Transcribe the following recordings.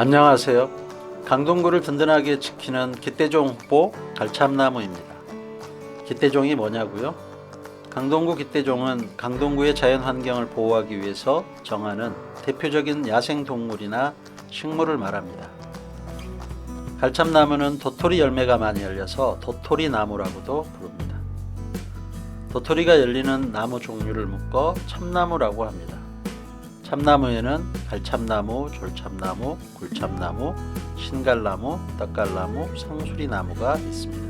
안녕하세요. 강동구를 든든하게 지키는 기대종 후보 갈참나무입니다. 기대종이 뭐냐고요? 강동구 기대종은 강동구의 자연 환경을 보호하기 위해서 정하는 대표적인 야생 동물이나 식물을 말합니다. 갈참나무는 도토리 열매가 많이 열려서 도토리 나무라고도 부릅니다. 도토리가 열리는 나무 종류를 묶어 참나무라고 합니다. 참나무에는 갈참나무, 졸참나무, 굴참나무, 신갈나무, 떡갈나무, 상수리나무가 있습니다.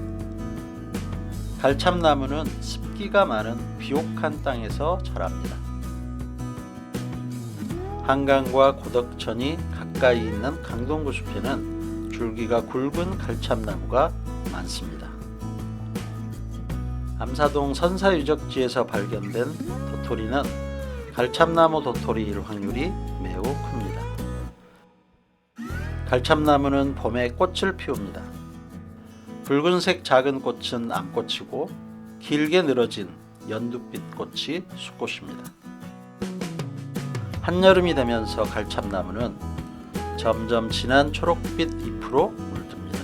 갈참나무는 습기가 많은 비옥한 땅에서 자랍니다. 한강과 고덕천이 가까이 있는 강동구 숲에는 줄기가 굵은 갈참나무가 많습니다. 암사동 선사유적지에서 발견된 도토리는 갈참나무 도토리일 확률이 매우 큽니다. 갈참나무는 봄에 꽃을 피웁니다. 붉은색 작은 꽃은 암꽃이고 길게 늘어진 연두빛 꽃이 수꽃입니다. 한여름이 되면서 갈참나무는 점점 진한 초록빛 잎으로 물듭니다.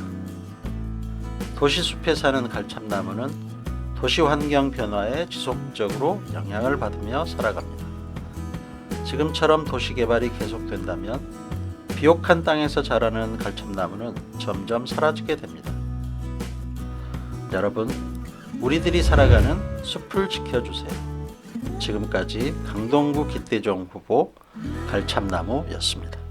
도시숲에 사는 갈참나무는 도시 환경 변화에 지속적으로 영향을 받으며 살아갑니다. 지금처럼 도시 개발이 계속된다면 비옥한 땅에서 자라는 갈참나무는 점점 사라지게 됩니다. 여러분, 우리들이 살아가는 숲을 지켜주세요. 지금까지 강동구 기대종 후보 갈참나무였습니다.